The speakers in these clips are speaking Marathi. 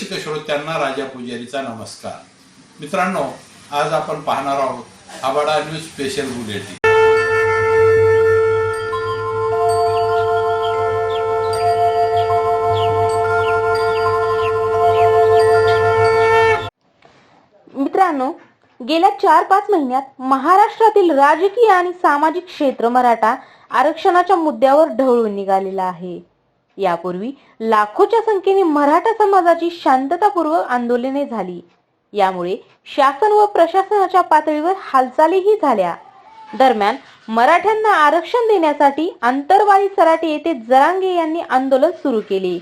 रसिक श्रोत्यांना राजा पुजारीचा नमस्कार. मित्रांनो आज आपण पाहणार आहोत आबाडा न्यूज स्पेशल बुलेटिन मित्रांनो गेल्या चार पाच महिन्यात महाराष्ट्रातील राजकीय आणि सामाजिक क्षेत्र मराठा आरक्षणाच्या मुद्द्यावर ढवळून निघालेला आहे. यापूर्वी लाखोच्या संख्येने मराठा समाजाची शांततापूर्व आंदोलने झाली. यामुळे शासन व प्रशासनाच्या पातळीवर हालचालीही झाल्या. दरम्यान मराठ्यांना आरक्षण देण्यासाठी आंतरवाली सराटे येथे जरांगे यांनी आंदोलन सुरू केले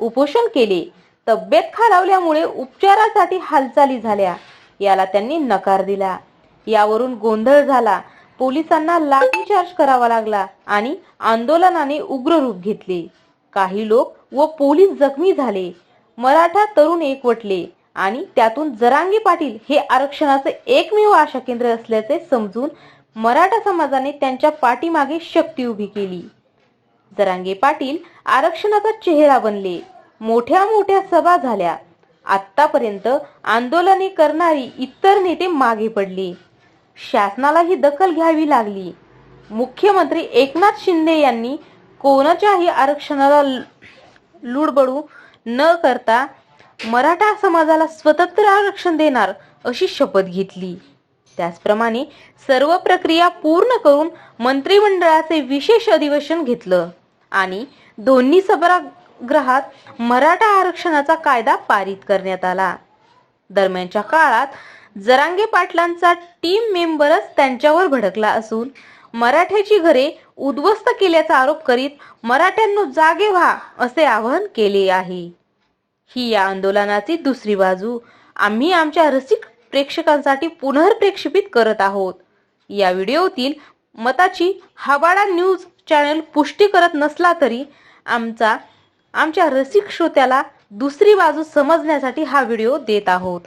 उपोषण केले. तब्येत खालावल्यामुळे उपचारासाठी हालचाली झाल्या. याला त्यांनी नकार दिला. यावरून गोंधळ झाला. पोलिसांना लाठीचार्ज करावा लागला आणि आंदोलनाने उग्र रूप घेतले. काही लोक व पोलीस जखमी झाले. मराठा तरुण एकवटले आणि त्यातून जरांगे पाटील हे आरक्षणाचे एकमेव आशा केंद्र असल्याचे समजून मराठा समाजाने त्यांच्या पाठीमागे शक्ती उभी केली. जरांगे पाटील आरक्षणाचा चेहरा बनले. मोठ्या मोठ्या सभा झाल्या. आतापर्यंत आंदोलने करणारी इतर नेते मागे पडले. शासनालाही दखल घ्यावी लागली. मुख्यमंत्री एकनाथ शिंदे यांनी कोणाच्याही आरक्षणाला लुडबडू न करता मराठा समाजाला स्वतंत्र आरक्षण देणार अशी शपथ घेतली. त्याचप्रमाणे सर्व प्रक्रिया पूर्ण करून मंत्रिमंडळाचे विशेष अधिवेशन घेतलं. आणि दोन्ही सभागृहात मराठा आरक्षणाचा कायदा पारित करण्यात आला. दरम्यानच्या काळात जरांगे पाटलांचा टीम मेंबरच त्यांच्यावर भडकला असून मराठ्याची घरे उद्ध्वस्त केल्याचा आरोप करीत मराठ्यांनो जागे व्हा असे आवाहन केले आहे. ही या आंदोलनाची दुसरी बाजू आम्ही आमच्या रसिक प्रेक्षकांसाठी पुनर्प्रेक्षेपित करत आहोत. या व्हिडिओतील मताची हवाडा न्यूज चॅनल पुष्टी करत नसला तरी आमचा आमच्या रसिक श्रोत्याला दुसरी बाजू समजण्यासाठी हा व्हिडिओ देत आहोत.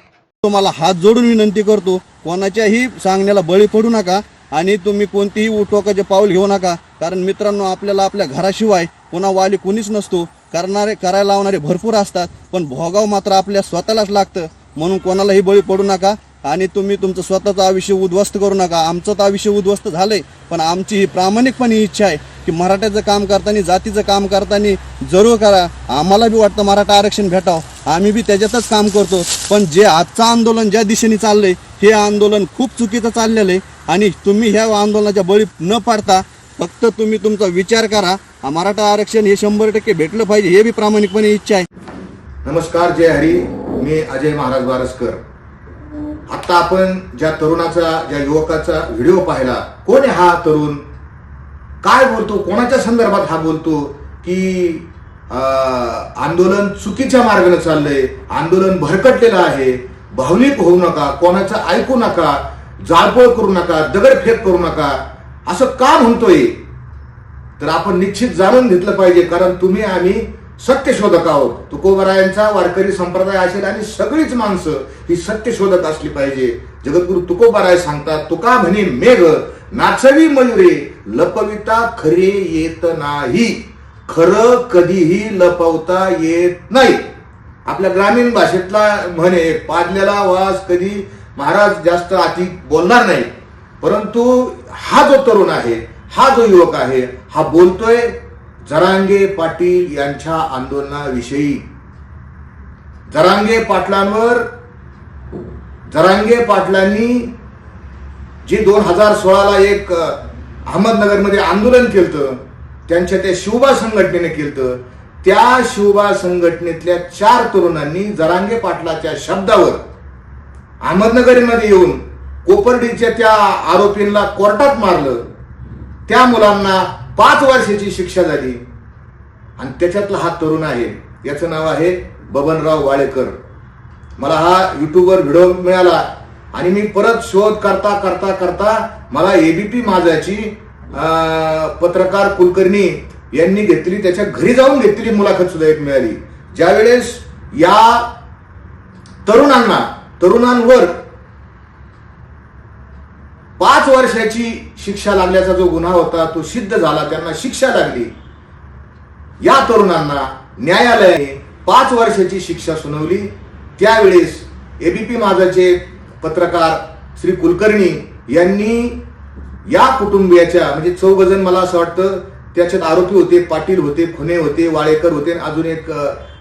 तुम्हाला हात जोडून विनंती करतो कोणाच्याही सांगण्याला बळी पडू नका. आणि तुम्ही कोणतीही उठोकाचे पाऊल घेऊ नका. कारण मित्रांनो आपल्याला आपल्या घराशिवाय पुन्हा वाली कोणीच नसतो. करणारे करायला लावणारे भरपूर असतात. पण भोगाव मात्र आपल्या स्वतःलाच लागतं. म्हणून कोणालाही बळी पडू नका. आणि तुम्ही तुमचं स्वतःचं आयुष्य उद्ध्वस्त करू नका. आमचं तर आयुष्य उद्ध्वस्त झालंय. पण आमची ही प्रामाणिकपणे इच्छा आहे. की मराठ्याचं काम करताना जातीचं काम करताना जरूर करा. आम्हाला बी वाटतं मराठा आरक्षण भेटावं. आम्ही बी त्याच्यातच काम करतो. पण जे आजचं आंदोलन ज्या दिशेने चाललंय हे आंदोलन खूप चुकीचं चाललेलं आहे. आणि तुम्ही ह्या आंदोलनाच्या बळी न पाडता फक्त तुम्ही तुमचा विचार करा. हा मराठा आरक्षण हे शंभर टक्के भेटलं पाहिजे हे बी प्रामाणिकपणे इच्छा आहे. नमस्कार जय हरी. मी अजय महाराज वारसकर. आता आपण ज्या तरुणाचा ज्या युवकाचा व्हिडिओ पाहिला कोण हा तरुण? काय बोलतो? कोणाच्या संदर्भात हा बोलतो? की आंदोलन चुकीच्या मार्गाने चाललंय आंदोलन भरकटलेलं आहे भावनिक होऊ नका कोणाचं ऐकू नका जाळपोळ करू नका दगडफेक करू नका असं का म्हणतोय? तर आपण निश्चित जाणून घेतलं पाहिजे कारण तुम्ही आम्ही सत्यशोधक आहोत तुकोबरायांचा वारकरी संप्रदाय असेल आणि सगळीच माणसं ही सत्यशोधक असली पाहिजे. जगद्गुरु तुकोबाराय सांगतात तुका म्हणे मेघ नाचवी मयुरे लपविता खरे येत नाही. खरं कधीही लपवता येत नाही. आपल्या ग्रामीण भाषेतला म्हणे पाजलेला वास कधी महाराज जास्त अति बोलणार नाही. परंतु हा जो तरुण आहे हा जो युवक आहे हा बोलतोय जरांगे पाटील यांच्या आंदोलनाविषयी. जरांगे पाटलांवर जरांगे पाटलांनी जे दोन हजार सोळाला एक अहमदनगरमध्ये आंदोलन केलं त्यांच्या त्या शिवबा संघटनेने केलं त्या शिवबा संघटनेतल्या चार तरुणांनी जरांगे पाटलाच्या शब्दावर अहमदनगरमध्ये येऊन कोपर्डीच्या त्या आरोपींना कोर्टात मारलं. त्या मुलांना पाच वर्षाची शिक्षा झाली. आणि त्याच्यातला हा तरुण आहे. याचं नाव आहे बबनराव वाळेकर. मला हा युट्यूबवर व्हिडिओ मिळाला आणि मी परत शोध करता करता करता मला एबीपी माझाची पत्रकार कुलकर्णी यांनी घेतली त्याच्या घरी जाऊन घेतलेली मुलाखत सुद्धा एक मिळाली. ज्यावेळेस या तरुणांना तरुणांवर पाच वर्षाची शिक्षा लागल्याचा जो गुन्हा होता तो सिद्ध झाला. त्यांना शिक्षा लागली. या तरुणांना न्यायालयाने पाच वर्षाची शिक्षा सुनावली. त्यावेळेस एबीपी माझाचे पत्रकार श्री कुलकर्णी यांनी या कुटुंबियाच्या म्हणजे चौघजण मला असं वाटतं त्याच्यात आरोपी होते पाटील होते खुने होते वाळेकर होते आणि अजून एक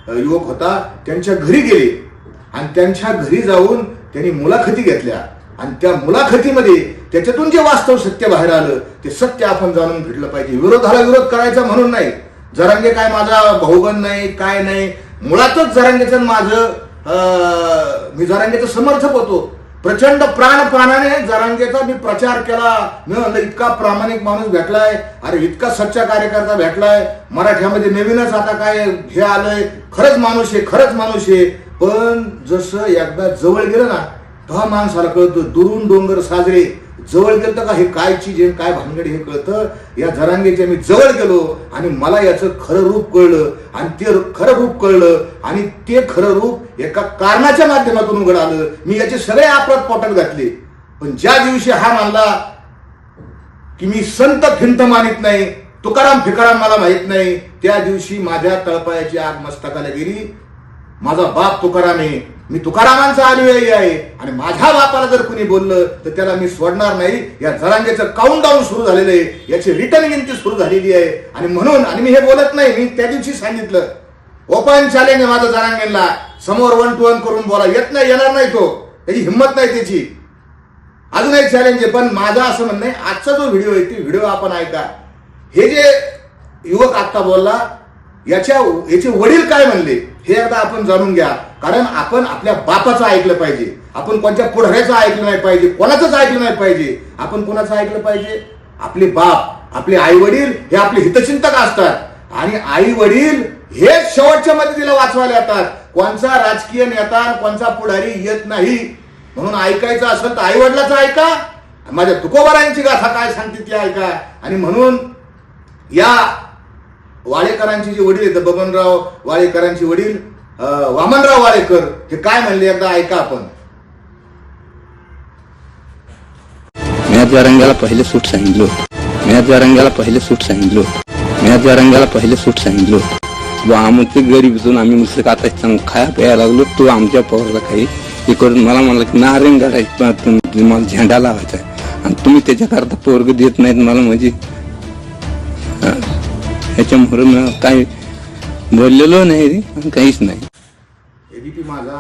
युवक होता. त्यांच्या घरी गेले. आणि त्यांच्या घरी जाऊन त्यांनी मुलाखती घेतल्या. आणि त्या मुलाखतीमध्ये त्याच्यातून जे वास्तव सत्य बाहेर आलं ते सत्य आपण जाणून घेतलं पाहिजे. विरोधाला विरोध करायचा म्हणून नाही. जरांगे काय माझा भाऊबंद नाही काय नाही. मुळातच जरांगेचं माझं अं, मी जरांगेचं समर्थक होतो. प्रचंड प्राणपानाने जरांगेचा मी प्रचार केला. मी म्हणलं इतका प्रामाणिक माणूस भेटलाय. अरे इतका सच्चा कार्यकर्ता भेटलाय. मराठ्यामध्ये नवीनच आता काय हे आलंय. खरंच माणूस आहे खरंच माणूस आहे. पण जसं एकदा जवळ गेलं ना तेव्हा माणसाला कळतं दुरून डोंगर साजरे जवळ गेलं तर का हे काय चीज हे काय भानगड हे कळतं? या जरांगेच्या मी जवळ गेलो आणि मला याचं खरं रूप कळलं आणि ते खरं रूप कळलं आणि ते खरं रूप एका कारणाच्या माध्यमातून उघड आलं मी याचे सगळे आपरात पोटात घातले. पण ज्या दिवशी हा मानला की मी संत फिंत मानित नाही तुकाराम फिकाराम मला माहीत नाही त्या दिवशी माझ्या तळपायाची आग मस्तकाला गेली. माझा बाप तुकाराम आहे. मी तुकारामांचा अनुयायी आहे आणि माझ्या बापाला जर कुणी बोललं तर त्याला मी सोडणार नाही. या जरांगेचं काउंट डाऊन सुरू झालेलं आहे. याची रिटर्न गिनती सुरू झालेली आहे. आणि म्हणून आणि मी हे बोलत नाही मी त्या दिवशी सांगितलं ओपन चॅलेंज आहे माझं जरांगेला समोर वन टू वन करून बोला. येत नाही येणार नाही तो. त्याची हिंमत नाही त्याची. अजून एक चॅलेंज आहे. पण माझं असं म्हणणं आहे आजचा जो व्हिडिओ आहे ती व्हिडिओ आपण ऐका. हे जे युवक आत्ता बोलला याच्या याचे वडील काय म्हणले? हे एकदा आपण जाणून घ्या. कारण आपण आपल्या बापाचं ऐकलं पाहिजे. आपण कोणत्या पुढऱ्याचं ऐकलं नाही पाहिजे. कोणाचंच ऐकलं नाही पाहिजे. आपण कोणाचं ऐकलं पाहिजे? आपले बाप आपले आई वडील हे आपले हितचिंतक असतात. आणि आई वडील हे शेवटच्या मदतीला वाचवायला येतात. कोणचा राजकीय नेता कोणचा पुढारी येत नाही. म्हणून ऐकायचं असेल तर आई वडिलाचं ऐका माझ्या तुकोबारायांची गाथा काय सांगते ती ऐका. आणि म्हणून या वाळेकरांचे जे वडील आहेत बबनराव वाळेकरांचे वडील वामनराव वाळेकर हे काय म्हणले एकदा ऐका आपण. म्या रंगाला पहिले सूट सांगितलो. म्या रंगाला पहिले सूट सांगितलो. म्या रंगाला पहिले सूट सांगितलो. होतं बुवा आमचे गरीबीतून आम्ही नुसतं आता चांग खाया प्यायला लागलो तू आमच्या पोराला काही हे करून मला म्हणलं की नारेंग गाडायचं मला झेंडा लावायचा आणि तुम्ही त्याच्याकरता पोरग देत नाहीत मला म्हणजे त्याच्यामुळे मला काय बोललेलो नाही रे काहीच नाही. एबीपी माझा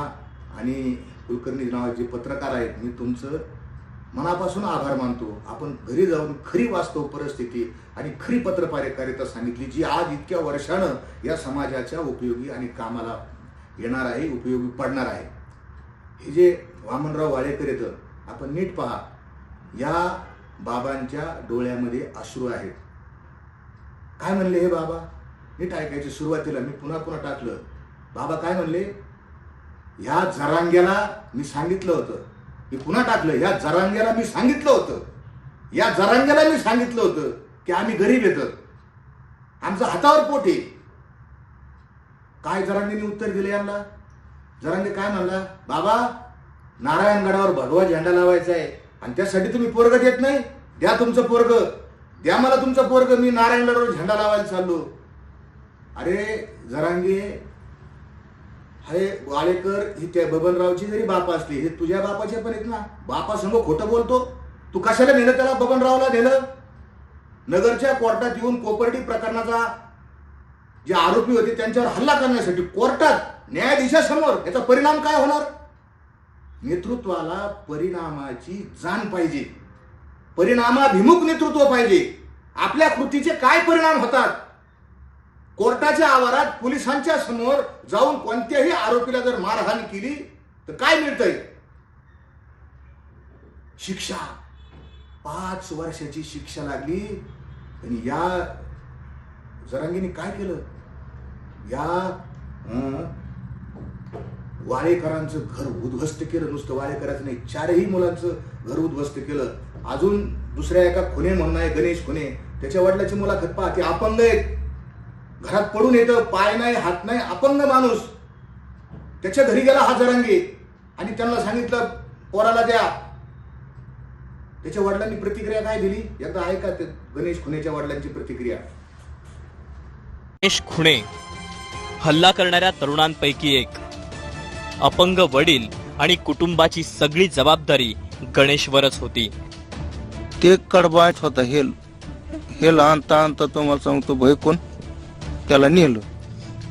आणि कुलकर्णी नावाचे पत्रकार आहेत मी तुमचं मनापासून आभार मानतो. आपण घरी जाऊन खरी वास्तव परिस्थिती आणि खरी पत्रकारिता सांगितली जी आज इतक्या वर्षानं या समाजाच्या उपयोगी आणि कामाला येणार आहे उपयोगी पडणार आहे. हे जे वामनराव वाळेकर येतं आपण नीट पहा या बाबांच्या डोळ्यामध्ये अश्रू आहेत. काय म्हणले हे बाबा? नीट ऐकायचे सुरुवातीला मी पुन्हा पुन्हा टाकलं. बाबा काय म्हणले? ह्या जरांग्याला मी सांगितलं होतं. मी पुन्हा टाकलं ह्या जरांग्याला मी सांगितलं होतं. या जरांग्याला मी सांगितलं होतं की आम्ही गरीब येतं. आमचं हातावर पोट आहे. काय जरांगेने उत्तर दिलं यांना? जरांगे काय म्हणला? बाबा नारायणगडावर भगवा झेंडा लावायचा आहे आणि त्यासाठी तुम्ही पोरग देत नाही? द्या तुमचं पोरग. द्या मला तुमचा पोरग मी नारायणगडावर झेंडा लावायला चाललो. अरे जरांगे हे वाळेकर ही त्या बबनरावची जरी बाप असली हे तुझ्या बापाचे पण आहेत ना. बापा संग खोटं बोलतो. तू कशाला नेलं त्याला बबनरावला नेलं? नगरच्या कोर्टात येऊन कोपर्डी प्रकरणाचा जे आरोपी होते त्यांच्यावर हल्ला करण्यासाठी कोर्टात न्यायाधीशासमोर याचा परिणाम काय होणार? नेतृत्वाला परिणामाची जाण पाहिजे. परिणामाभिमुख नेतृत्व पाहिजे. आपल्या कृतीचे काय परिणाम होतात? कोर्टाच्या आवारात पोलिसांच्या समोर जाऊन कोणत्याही आरोपीला जर मारहाण केली तर काय मिळतंय? शिक्षा. पाच वर्षाची शिक्षा लागली आणि या जरांगीने काय केलं? या वाळेकरांचं घर उद्ध्वस्त केलं. नुसतं वाळेकरांचं नाही चारही मुलांचं घर उद्ध्वस्त केलं. अजून दुसऱ्या एका खुने म्हणून आहे गणेश खुने. त्याच्या वडिलाची मुलाखत पहा ते अपंग आहेत. घरात पडून येतं पाय नाही हात नाही अपंग माणूस. त्याच्या घरी गेला हा जरांगे. आणि त्यांना सांगितलं पोराला द्या. त्याच्या वडिलांनी प्रतिक्रिया काय दिली? एकदा ऐका ते गणेश खुनेच्या वडिलांची प्रतिक्रिया. गणेश खुणे हल्ला करणाऱ्या तरुणांपैकी एक. अपंग वडील आणि कुटुंबाची सगळी जबाबदारी गणेशवरच होती. ते कडबायत होता हेल. हेल आणता आणता तुम्हाला सांगतो भयकून कोण? त्याला नेलं.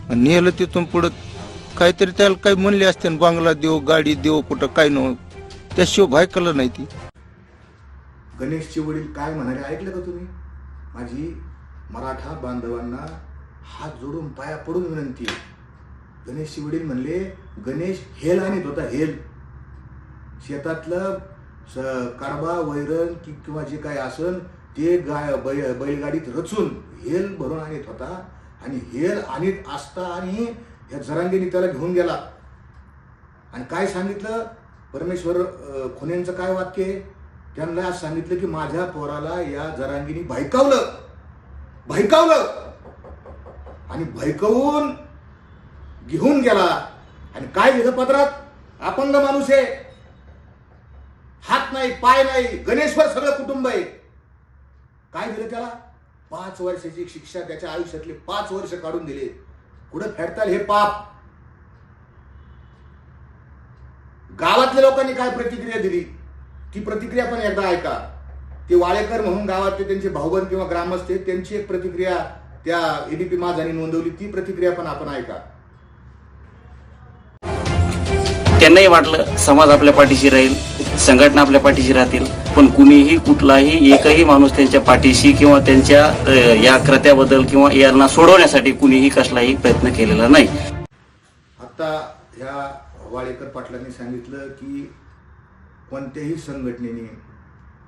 आणि नेलं तिथून पुढं काहीतरी त्याला काही म्हणले असते ना, बांगला देऊ गाडी देऊ कुठं काय न. त्याशिवाय भायकलं नाही ती. गणेशचे वडील काय म्हणाले ऐकलं का तुम्ही? माझी मराठा बांधवांना हात जोडून पाया पडून विनंती आहे. गणेशचे वडील म्हणले गणेश हेल आणत होता हेल. शेतातलं स- कडबा वैरण कि किंवा जे काय असन ते गाय बै बैलगाडीत रचून हेल भरून आणत होता. आणि हेल आणत असता आणि ह्या जरांगीने त्याला घेऊन गेला. आणि काय सांगितलं? परमेश्वर अं, खुनेंचं काय वाक्य आहे? त्यांना आज सांगितलं की माझ्या पोराला या जरांगीने भयकावलं भयकावलं आणि भयकवून घेऊन गेला. आणि काय घेतं पत्रात? अपंग माणूस आहे. हात नाही पाय नाही गणेशवर सगळं कुटुंब आहे. काय दिलं त्याला? पाच वर्षाची शिक्षा त्याच्या आयुष्यातले पाच वर्ष काढून दिले. कुठं फेडताल हे पाप? गावातल्या लोकांनी काय प्रतिक्रिया दिली? ती प्रतिक्रिया पण एकदा ऐका. ते वाळेकर म्हणून गावातले त्यांचे भाऊबंद किंवा ग्रामस्थ आहेत, त्यांची एक प्रतिक्रिया त्या एडीपी माझाने नोंदवली. ती प्रतिक्रिया पण आपण ऐका. त्यांनाही वाटलं समाज आपल्या पाठीशी राहील. संघटना आपल्या पाठीशी राहतील. पण कुणीही कुठलाही एकही माणूस त्यांच्या पाठीशी किंवा त्यांच्या या क्रत्याबद्दल किंवा यांना सोडवण्यासाठी कुणीही कसलाही प्रयत्न केलेला नाही. आता ह्या वाळेकर पाटलांनी सांगितलं की कोणत्याही संघटनेने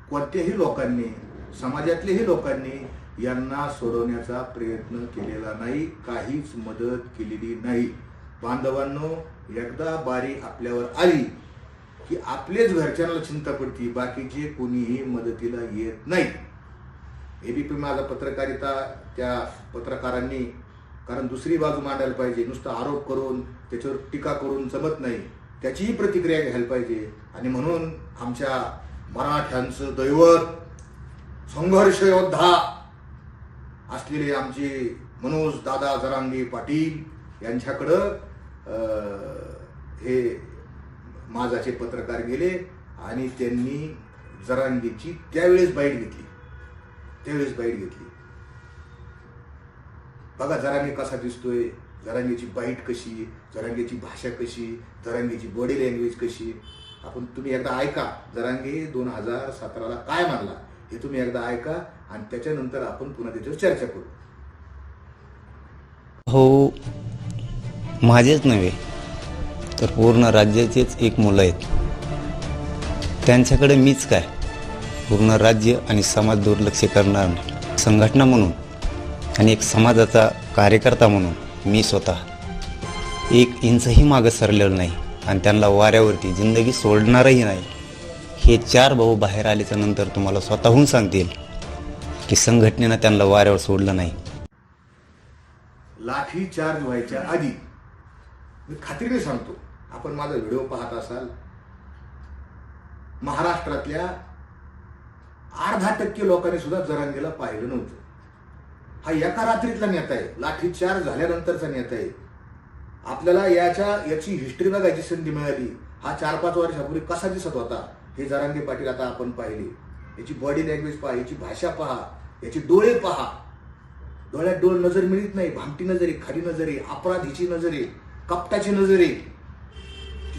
कोणत्याही लोकांनी समाजातल्याही लोकांनी यांना सोडवण्याचा प्रयत्न केलेला नाही काहीच मदत केलेली नाही. बांधवांनो एकदा बारी आपल्यावर आली की आपलेच घरच्यांना चिंता पडती बाकीचे कोणीही मदतीला येत नाही. एबीपी माझा पत्रकारिता त्या पत्रकारांनी कारण दुसरी बाजू मांडायला पाहिजे नुसतं आरोप करून त्याच्यावर टीका करून जमत नाही त्याचीही प्रतिक्रिया घ्यायला पाहिजे. आणि म्हणून आमच्या मराठ्यांचं दैवत संघर्ष योद्धा असलेले आमचे मनोज दादा जरांगे पाटील यांच्याकडं हे माझाचे पत्रकार गेले आणि त्यांनी जरांगेची त्यावेळेस बाईट घेतली. त्यावेळेस बाईट घेतली. बघा जरांगे कसा दिसतोय. जरांगेची बाईट कशी? जरांगेची भाषा कशी? जरांगेची बॉडी लँग्वेज कशी? आपण तुम्ही एकदा ऐका. जरांगे दोन हजार सतराला काय मानला? हे तुम्ही एकदा ऐका आणि त्याच्यानंतर आपण पुन्हा त्याच्यावर चर्चा करू. हो माझेच नव्हे. तर पूर्ण राज्याचेच एक मुलं आहेत. त्यांच्याकडे मीच काय? पूर्ण राज्य आणि समाज दुर्लक्ष करणार संघटना म्हणून आणि एक समाजाचा कार्यकर्ता म्हणून मी स्वतः. एक इंचही मागं सरलेलो नाही आणि त्यांना वाऱ्यावरती जिंदगी सोडणारही नाही. हे चार भाऊ बाहेर आल्याच्यानंतर तुम्हाला स्वतःहून सांगतील की संघटनेनं त्यांना वाऱ्यावर सोडलं नाही. लाठी चार्ज व्हायच्या आधी मी खात्रीने सांगतो. आपण माझा व्हिडिओ पाहत असाल महाराष्ट्रातल्या अर्धा टक्के लोकांनी सुद्धा जरांगेला पाहिलं नव्हतं. हा एका रात्रीतला नेता आहे लाठीचार झाल्यानंतरचा नेता आहे. आपल्याला याच्या याची हिस्ट्री बघायची संधी मिळाली. हा चार पाच वर्षापूर्वी कसा दिसत होता हे जरांगे पाटील आता आपण पाहिले. याची बॉडी लँग्वेज पहा याची भाषा पहा याचे डोळे पहा. डोळ्यात डोळ नजर मिळत नाही भामटी नजरे खाली नजरे अपराधीची नजरे कपटाची नजरे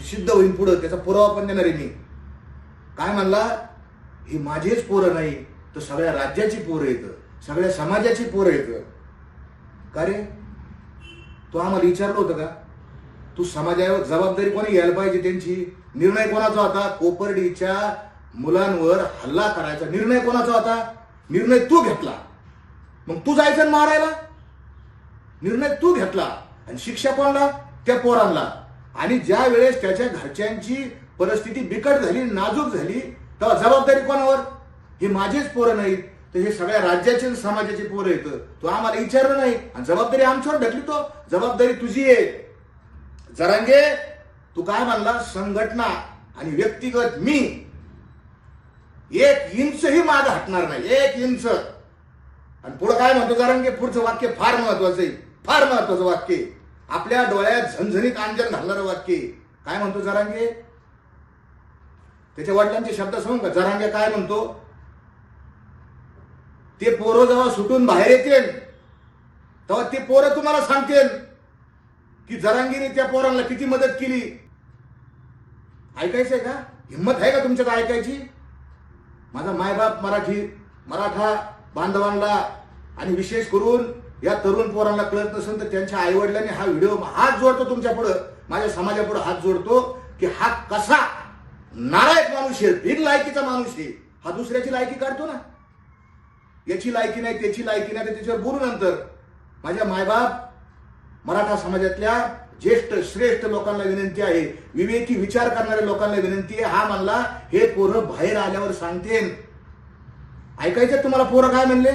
सिद्ध होईल पुढं त्याचा पुरावा पण देणार आहे मी. काय म्हणला? ही माझेच पोरं नाही तर सगळ्या राज्याची पोरं येतं सगळ्या समाजाची पोरं येतं. का रे? तू आम्हाला विचारलं होतं का? तू समाजावर जबाबदारी कोणी घ्यायला पाहिजे त्यांची? निर्णय कोणाचा होता? कोपर्डीच्या मुलांवर हल्ला करायचा निर्णय कोणाचा होता? निर्णय तू घेतला. मग तू जायचं आणि मारायला? निर्णय तू घेतला. आणि शिक्षा कोणाला? त्या पोरांना. आणि ज्या वेळेस त्याच्या घरच्यांची परिस्थिती बिकट झाली नाजूक झाली तेव्हा जबाबदारी कोणावर? हे माझेच पोरं नाहीत. तर हे सगळ्या राज्याचे समाजाचे पोरं येतं तो आम्हाला विचारलं नाही. आणि जबाबदारी आमच्यावर ढकली तो. जबाबदारी तुझी आहे. जरांगे तू काय म्हणला? संघटना आणि व्यक्तिगत मी. एक इंचही माग हटणार नाही. एक इंच. आणि पुढं काय म्हणतो जरांगे? पुढचं वाक्य फार महत्वाचं आहे. फार महत्वाचं वाक्य आहे. आपल्या डोळ्यात झणझणीत अंजन घालणारं वाक्य काय म्हणतो जरांगे? त्याच्या वडिलांचे शब्द सांगू का? जरांगे काय म्हणतो? ते पोरं जेव्हा सुटून बाहेर येतील तेव्हा ते पोरं तुम्हाला सांगतील की जरांगीने त्या पोरांना किती मदत केली. ऐकायचंय का? हिंमत आहे का तुमच्यात ऐकायची? माझा मायबाप मराठी मराठा बांधवांना आणि विशेष करून या तरुण पोरांना कळत नसेल तर त्यांच्या आईवडिलांनी हा व्हिडिओ हात जोडतो तुमच्या पुढं. माझ्या समाजापुढे हात जोडतो की हा कसा नारायक माणूस आहे बिन लायकीचा माणूस आहे. हा दुसऱ्याची लायकी काढतो ना. याची लायकी नाही त्याची लायकी नाही तर त्याच्यावर बोलू नंतर. माझ्या मायबाप मराठा समाजातल्या ज्येष्ठ श्रेष्ठ लोकांना विनंती आहे. विवेकी विचार करणाऱ्या लोकांना विनंती आहे. हा म्हणला हे पोरं बाहेर आल्यावर सांगते ऐकायचं तुम्हाला पोरं काय म्हणले?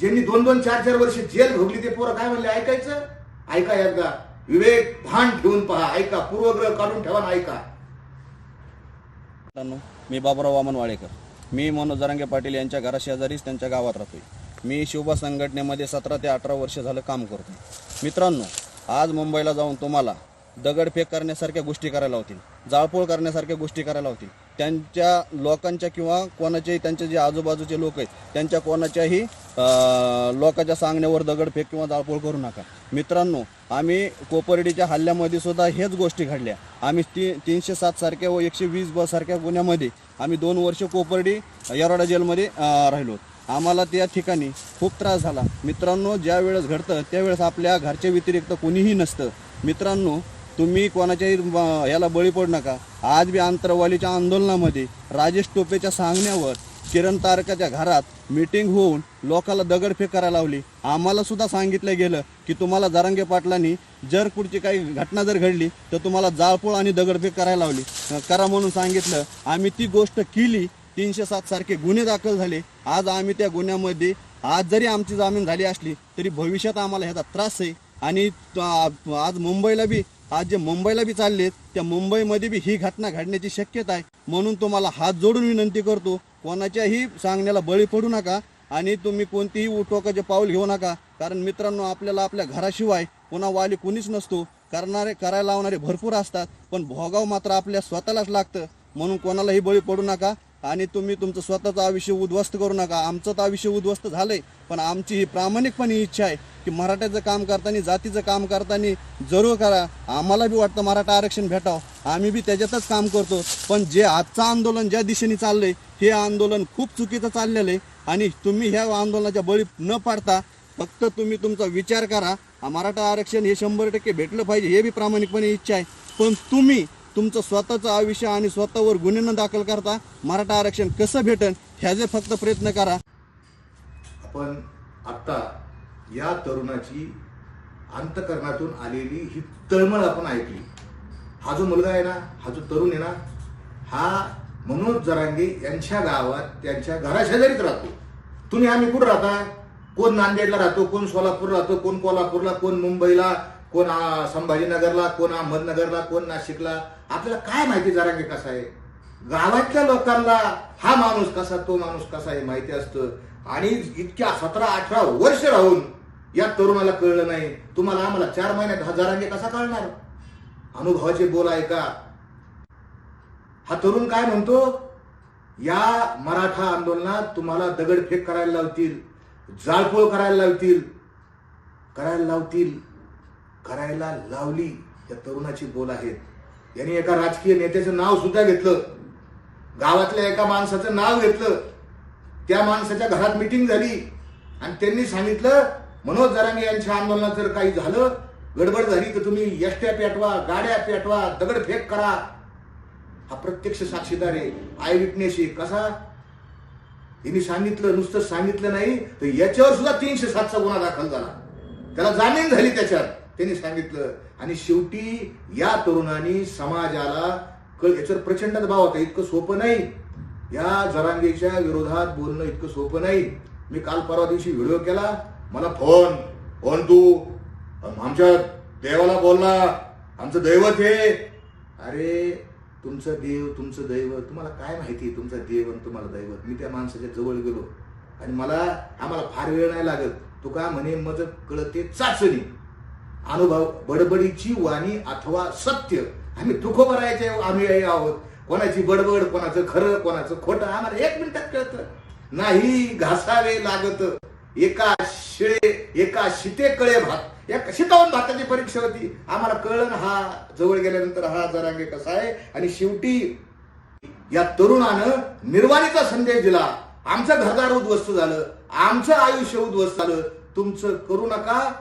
ज्यांनी दोन दोन चार चार वर्ष जेल भोगली ते पोरं काय म्हणले? ऐकायचं? ऐका एकदा. विवेक भान ठेवून पहा. ऐका. पूर्वग्रह काढून ठेवा ना ऐका. मित्रांनो मी बाबुराव वामन वाळेकर मी मनोज जरांगे पाटील यांच्या घराशेजारीच त्यांच्या गावात राहतोय. मी शोभा संघटनेमध्ये सतरा ते अठरा वर्ष झालं काम करतो मित्रांनो आज मुंबईला जाऊन तुम्हाला दगडफेक करण्यासारख्या गोष्टी करायला होतील. जाळपोळ करण्यासारख्या गोष्टी करायला होतील. त्यांच्या लोकांच्या किंवा कोणाच्याही त्यांचे जे आजूबाजूचे लोक आहेत त्यांच्या कोणाच्याही लोकांच्या सांगण्यावर दगडफेक किंवा जाळपोळ करू नका. मित्रांनो आम्ही कोपर्डीच्या हल्ल्यामध्ये सुद्धा हेच गोष्टी घडल्या. आम्ही ती तीनशे सात सारख्या व एकशे वीस ब सारख्या गुन्ह्यामध्ये आम्ही दोन वर्ष कोपर्डी यरोडा जेलमध्ये राहिलो. आम्हाला त्या ठिकाणी खूप त्रास झाला. मित्रांनो ज्या वेळेस घडतं त्यावेळेस आपल्या घरच्या व्यतिरिक्त कोणीही नसतं. मित्रांनो तुम्ही कोणाच्याही ह्याला याला बळी पडू नका. आज बी आंतरवालीच्या आंदोलनामध्ये राजेश टोपेच्या सांगण्यावर किरण तारकाच्या घरात मीटिंग होऊन लोकांना दगडफेक करायला लावली. आम्हाला सुद्धा सांगितलं गेलं की तुम्हाला जरंगे पाटलांनी जर पुढची काही घटना जर घडली तर तुम्हाला जाळपोळ आणि दगडफेक करायला लावली. करा म्हणून सांगितलं. आम्ही ती गोष्ट केली. तीनशे सात सारखे गुन्हे दाखल झाले. आज आम्ही त्या गुन्ह्यामध्ये आज जरी आमची जामीन झाली असली तरी भविष्यात आम्हाला ह्याचा त्रास आहे. आणि आज मुंबईला बी आज जे मुंबईला बी चाललेत त्या मुंबईमध्ये बी ही घटना घडण्याची शक्यता आहे. म्हणून तुम्हाला हात जोडून विनंती करतो कोणाच्याही सांगण्याला बळी पडू नका आणि तुम्ही कोणतीही उठोकाचे पाऊल घेऊ नका. कारण मित्रांनो आपल्याला आपल्या घराशिवाय पुन्हा वाली कुणीच नसतो. करणारे करायला लावणारे भरपूर असतात पण भोगाव मात्र आपल्या स्वतःलाच लागतं. म्हणून कोणालाही बळी पडू नका. आणि तुम्ही तुमचं स्वतःचं आयुष्य उद्ध्वस्त करू नका. आमचं तर आयुष्य उद्ध्वस्त झालंय पण आमची ही प्रामाणिकपणे इच्छा आहे की मराठ्याचं काम करताना जातीचं काम करताना जरूर करा. आम्हाला बी वाटतं मराठा आरक्षण भेटावं. आम्ही बी त्याच्यातच काम करतो. पण जे आजचं आंदोलन ज्या दिशेने चाललंय हे आंदोलन खूप चुकीचं चाललेलं आहे. आणि तुम्ही ह्या आंदोलनाच्या बळी न पाडता फक्त तुम्ही तुमचा विचार करा. हा मराठा आरक्षण हे शंभर टक्के भेटलं पाहिजे हे बी प्रामाणिकपणे इच्छा आहे. पण तुम्ही तुमचं स्वतःचं आयुष्य आणि स्वतःवर गुन्हे न दाखल करता मराठा आरक्षण कसं भेटन ह्याचे फक्त प्रयत्न करा. आपण आत्ता या तरुणाची अंतकरणातून आलेली ही तळमळ आपण ऐकली. हा जो मुलगा आहे ना हा जो तरुण आहे ना हा मनोज जरांगे यांच्या गावात त्यांच्या घराशेजारीच राहतो. तुम्ही आम्ही कुठं राहता कोण नांदेडला राहतो कोण सोलापूर राहतो कोण कोल्हापूरला कोण मुंबईला कोण संभाजीनगरला कोण अहमदनगरला कोण नाशिकला? आपल्याला काय माहिती जरांगे कसा आहे? गावातल्या लोकांना हा माणूस कसा तो माणूस कसा आहे माहिती असतं. आणि इतक्या सतरा अठरा वर्ष राहून या तरुणाला कळलं नाही. तुम्हाला आम्हाला चार महिन्यात हजारांगे कसा कळणार? अनुभवाचे बोल ऐका हा तरुण काय म्हणतो? या मराठा आंदोलनात तुम्हाला दगडफेक करायला लावतील जाळपोळ करायला लावतील. करायला लावतील. करायला लावली या तरुणाची बोल आहेत. यांनी एका राजकीय नेत्याचं नाव सुद्धा घेतलं. गावातल्या एका माणसाचं नाव घेतलं. त्या माणसाच्या घरात मिटिंग झाली. आणि त्यांनी सांगितलं मनोज जरांगे यांच्या आंदोलनात जर काही झालं गडबड झाली तर तुम्ही यष्ट्या पेटवा गाड्या पेटवा दगडफेक करा. हा प्रत्यक्ष साक्षीदार आहे. आय विटनेस आहे. कसा? यांनी सांगितलं नुसतं सांगितलं नाही तर याच्यावर सुद्धा तीनशे सातचा गुन्हा दाखल झाला. त्याला जामीन झाली त्याच्यात. त्यांनी सांगितलं. आणि शेवटी या तरुणांनी समाजाला कळ याच्यावर प्रचंड दबाव होता. इतकं सोपं नाही. या जरांगेच्या विरोधात बोलणं इतकं सोपं नाही. मी काल परवा दिवशी व्हिडिओ केला. मला फोन फोन तू आमच्या देवाला बोलला. आमचं दैवत हे. अरे तुमचं देव तुमचं दैवत. तुम्हाला काय माहिती? आहे तुमचा देव आणि तुम्हाला दैवत. मी त्या माणसाच्या जवळ गेलो. आणि मला आम्हाला फार वेळ नाही लागत. तू का म्हणे मज कळते चाचणी. अनुभव बडबडीची वाणी अथवा सत्य. आम्ही तुकोबरायचे आम्ही आहोत. कोणाची बडबड कोणाचं खरं कोणाचं खोटं आम्हाला एक मिनिटात कळतं. नाही घासावे लागत. एका शिळे एका शिते कळे भात. या शितावून भाताची परीक्षा होती. आम्हाला कळलं हा जवळ गेल्यानंतर हा जरांगे कसा आहे? आणि शेवटी या तरुणानं निर्वाणीचा संदेश दिला. आमचं घरदार उद्ध्वस्त झालं. आमचं आयुष्य उद्ध्वस्त झालं. तुमचं करू नका.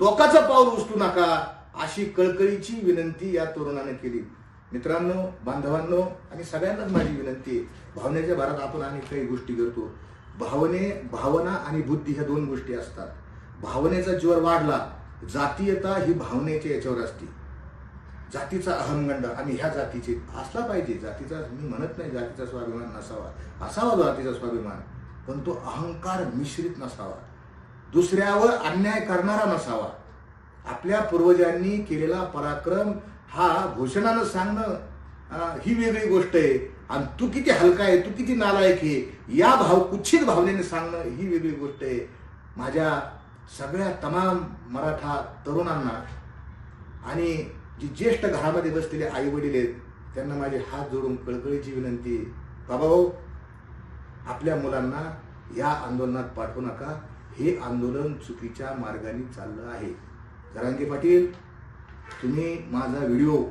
टोकाचं पाऊल उचलू नका अशी कळकळीची विनंती या तरुणाने केली. मित्रांनो बांधवांनो आणि सगळ्यांनाच माझी विनंती आहे. भावनेच्या भरात आपण अनेक काही गोष्टी करतो. भावने भावना आणि बुद्धी ह्या दोन गोष्टी असतात. भावनेचा ज्वर वाढला जातीयता ही भावनेच्या याच्यावर असते. जातीचा अहंगंड आणि ह्या जातीचे असला पाहिजे. जातीचा मी म्हणत नाही जातीचा स्वाभिमान नसावा. असावा जातीचा स्वाभिमान पण तो अहंकार मिश्रित नसावा. दुसऱ्यावर अन्याय करणारा नसावा. आपल्या पूर्वजांनी केलेला पराक्रम हा घोषणानं सांगणं ही वेगळी गोष्ट आहे. आणि तू किती हलका आहे तू किती नालायक आहे या भाव कुच्छित भावनेने सांगणं ही वेगळी गोष्ट आहे. माझ्या सगळ्या तमाम मराठा तरुणांना आणि जी ज्येष्ठ घरामध्ये बसलेले आई वडील आहेत त्यांना माझे हात जोडून कळकळीची विनंती बाबा आपल्या मुलांना या आंदोलनात पाठवू नका. हे आंदोलन चुकीच्या मार्गाने चाललं आहे. जरांगे पाटील तुम्ही माझा व्हिडिओ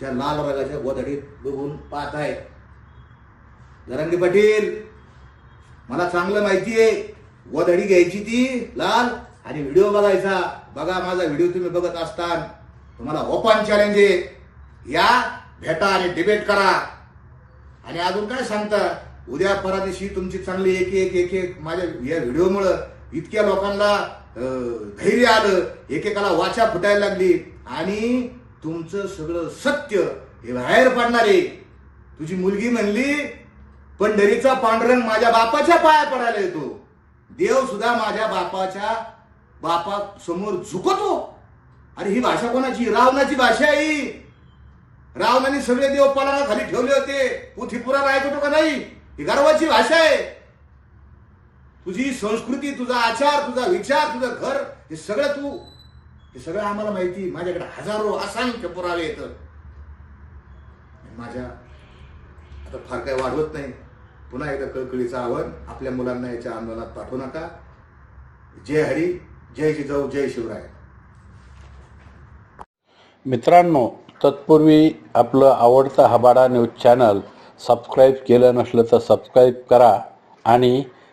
त्या लाल रंगाच्या गोधडीत बघून पाहत आहे जरांगे पाटील मला चांगलं माहिती आहे. गोधडी घ्यायची ती लाल आणि व्हिडिओ बघायचा. बघा माझा व्हिडिओ तुम्ही बघत असताना. तुम्हाला ओपन चॅलेंज आहे. या भेटा आणि डिबेट करा. आणि अजून काय सांगता? उद्या परा दिवशी तुमची चांगली एक एक एक एक माझ्या या व्हिडिओमुळं इतक्या लोकांना धैर्य आलं एकेकाला वाचा फुटायला लागली. आणि तुमचं सगळं सत्य हे बाहेर पडणार आहे. तुझी मुलगी म्हणली पंढरीचा पांडुरंग माझ्या बापाच्या पाया पडायला येतो. देव सुद्धा माझ्या बापाच्या बापा समोर झुकतो. अरे ही भाषा कोणाची? रावणाची भाषा आहे ही. रावणाने सगळे देव पलाना खाली ठेवले होते. पुथिपुरा राहत होतो का नाही? ही गर्वाची भाषा आहे. तुझी संस्कृती तुझा आचार तुझा विचार तुझं घर हे सगळं तू हे सगळं आम्हाला माहिती. माझ्याकडे हजारो असंख्य पुरावे येत माझ्या आता फार काही वाढवत नाही. पुन्हा एकदा कळकळीचं आव्हान आपल्या मुलांना याच्या आंदोलनात पाठवू नका. जय हरी जय जिजाऊ जय शिवराय. मित्रांनो तत्पूर्वी आपलं आवडतं हबाडा न्यूज चॅनल सबस्क्राईब केलं नसलं तर सबस्क्राईब करा आणि